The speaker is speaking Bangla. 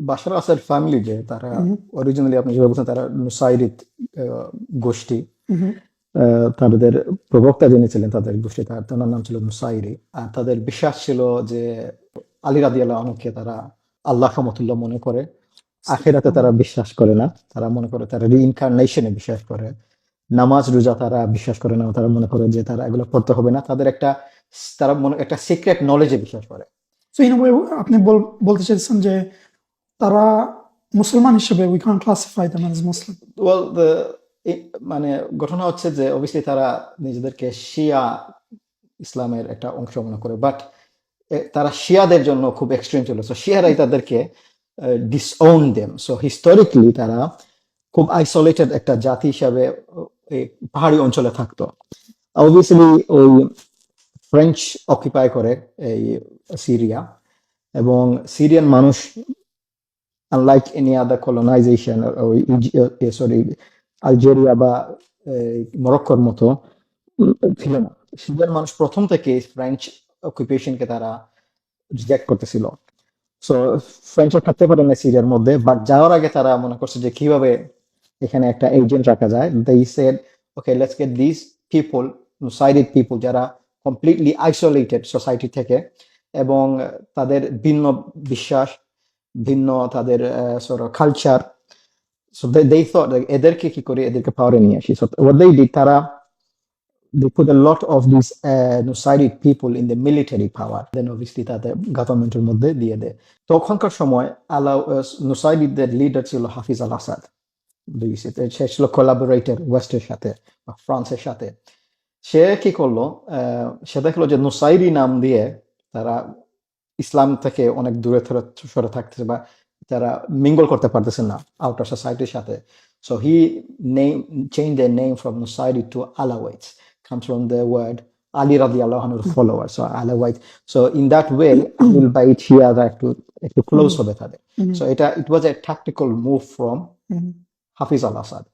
বাশার আসাদ ফ্যামিলি যে তারা অরিজিনালি আপনি যেভাবে বলছেন তারা নুসাইরিত গোষ্ঠী। তাদের প্রবক্তা যিনি ছিলেন তাদের গোষ্ঠী তার তার নাম ছিল নুসাইরি। আর তাদের বিশ্বাস ছিল যে আলী রাদি আল্লাহ অনেককে তারা আল্লাহ সমতুল্য মনে করে। আখেরাতে তারা বিশ্বাস করে না। তারা মনে করে তারা রিইনকার্নেশনে বিশ্বাস করে। নামাজ রোজা তারা বিশ্বাস করে না। তারা মনে করে যে তারা এগুলো পড়তে হবে না। তাদের একটা তারা মনে একটা সিক্রেট নলেজে বিশ্বাস করে। আপনি বল- বলতে চাইছেন যে তারা মুসলমান হিসেবে we can classify them as Muslim well the মানে ঘটনা হচ্ছে যে অবভিয়াসলি তারা নিজেদেরকে শিয়া ইসলামের একটা অংশ মনে করে বাট তারা শিয়াদের জন্য খুব এক্সট্রিম ছিল। সো শিয়ারাই তাদেরকে ডিসওন দেম সো হিস্টোরিক্যালি তারা খুব আইসোলেটেড একটা জাতি হিসাবে পাহাড়ি অঞ্চলে থাকতো। অবভিয়াসলি ওই ফ্রেঞ্চ অকুপাই করে এই সিরিয়া এবং সিরিয়ান মানুষ আনলাইক এনি আদার কলোনাইজেশন ওই সরি আলজেরিয়া বা মরক্কোর মতো উম, ছিল না। সিরিয়ান মানুষ প্রথম থেকে ফ্রেঞ্চ অকুপেশনকে তারা রিজেক্ট করতেছিল। সো ফ্রেঞ্চরা থাকতে পারে না সিরিয়ার মধ্যে বাট যাওয়ার আগে তারা মনে করছে যে কীভাবে এখানে একটা এজেন্ট রাখা যায়। They said okay let's get this people sided people যারা কমপ্লিটলি আইসোলেটেড সোসাইটি থেকে এবং তাদের ভিন্ন বিশ্বাস ভিন্ন তাদের কালচার সো দে থট এদেরকে কি করে? এদেরকে পাওয়ারে নিয়ে আসি। সো what they did তারা they put a lot of these uh, Nusairid people in the military power. Then obviously তাদের গভর্নমেন্টের মধ্যে দিয়ে দেয়। তখনকার সময় আলা নুসাইরিদের লিডার ছিল হাফিজ আল আসাদ সে ছিল কোলাবোরেটর ওয়েস্টের সাথে বা ফ্রান্সের সাথে। সে কি করল? সে দেখল যে নুসাইরি নাম দিয়ে তারা ইসলাম থেকে অনেক দূরে সরে থাকতেছে বা তারা মিঙ্গল করতে পারতেছে না আউটার সোসাইটির সাথে। So he name change the name from society to Alawis comes from the word Ali রাজি আল্লাহানুর follower so Alawis so in that way Abul বাইট হিয়ার একটু একটু ক্লোজ mm-hmm. হবে তাদের। mm-hmm. সো এটা it was a tactical move from Hafiz al Assad